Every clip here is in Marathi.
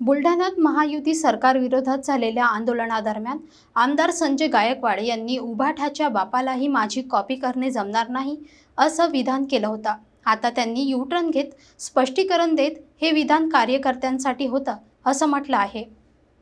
बुलढाण्यात महायुती सरकारविरोधात झालेल्या आंदोलनादरम्यान आमदार संजय गायकवाड यांनी उभाठ्याच्या बापालाही माझी कॉपी करणे जमणार नाही असं विधान केलं होतं. आता त्यांनी युटर्न घेत स्पष्टीकरण देत हे विधान कार्यकर्त्यांसाठी होतं असं म्हटलं आहे.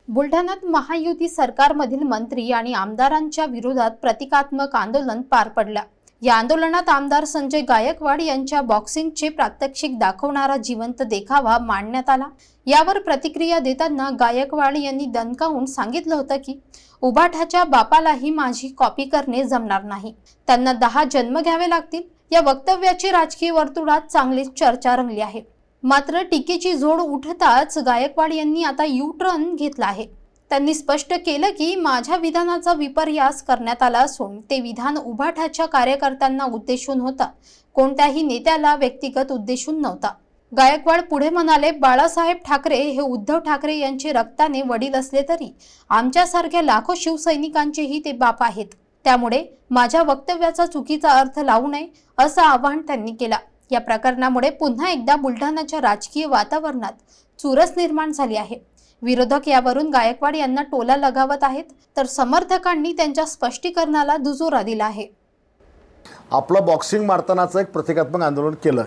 बुलढाण्यात महायुती सरकारमधील मंत्री आणि आमदारांच्या विरोधात प्रतिकात्मक आंदोलन पार पडलं. या आंदोलनात आमदार संजय गायकवाड यांच्या बॉक्सिंगचे प्रात्यक्षिक दाखवणारा जिवंत देखावा मांडण्यात आला. यावर प्रतिक्रिया देताना गायकवाड यांनी दणकावून सांगितलं होतं की उभाठाच्या बापालाही माझी कॉपी करणे जमणार नाही. त्यांना दहा जन्म घ्यावे लागतील. या वक्तव्याची राजकीय वर्तुळात चांगलीच चर्चा रंगली आहे. मात्र टीकेची जोड उठताच गायकवाड यांनी आता यू टर्न घेतला आहे. त्यांनी स्पष्ट केलं की माझ्या विधानाचा विपर्यास करण्यात आला असून ते विधान उभाठाच्या कार्यकर्त्यांना उद्देशून होता. कोणत्याही नेत्याला व्यक्तिगत उद्देशून नव्हता. गायकवाड पुढे म्हणाले बाळासाहेब ठाकरे हे उद्धव ठाकरे यांचे रक्ताने वडील असले तरी आमच्यासारख्या लाखो शिवसैनिकांचेही ते बाप आहेत. त्यामुळे माझ्या वक्तव्याचा चुकीचा अर्थ लावू नये असं आवाहन त्यांनी केला. या प्रकरणामुळे पुन्हा एकदा बुलढाण्याच्या राजकीय वातावरणात चुरस निर्माण झाली आहे. विरोधक यावरून गायकवाड यांना टोला लगावत आहेत तर समर्थकांनी त्यांच्या स्पष्टीकरणाला दुजोरा दिला आहे. आपलं बॉक्सिंग मारतानाचं एक प्रतिकात्मक आंदोलन केलं.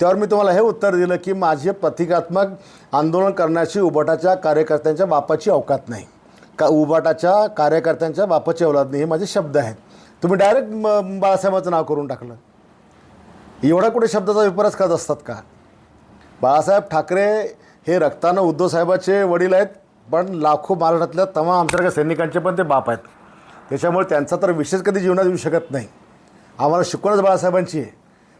त्यावर मी तुम्हाला हे उत्तर दिलं की माझे प्रतिकात्मक आंदोलन करण्याची उबाटाच्या कार्यकर्त्यांच्या बापाची अवकात नाही. का उबाटाच्या कार्यकर्त्यांच्या बापाची औलाद नाही हे माझे शब्द आहेत. तुम्ही डायरेक्ट बाळासाहेबांचं नाव करून टाकलं. एवढा कुठे शब्दाचा विपरच करत असतात का? बाळासाहेब ठाकरे हे रक्तानं उद्धव साहेबाचे वडील आहेत पण लाखो महाराष्ट्रातल्या तमाम आमच्यासारख्या सैनिकांचे पण ते बाप आहेत. त्याच्यामुळे त्यांचा तर विशेष कधी जीवनात येऊ शकत नाही. आम्हाला शिकवणच बाळासाहेबांची आहे.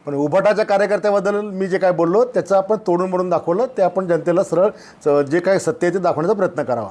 पण उभाटाच्या कार्यकर्त्याबद्दल मी जे काय बोललो त्याचं आपण तोडून मोडून दाखवलं ते आपण जनतेला सरळ जे काय सत्य आहे ते दाखवण्याचा प्रयत्न करावा.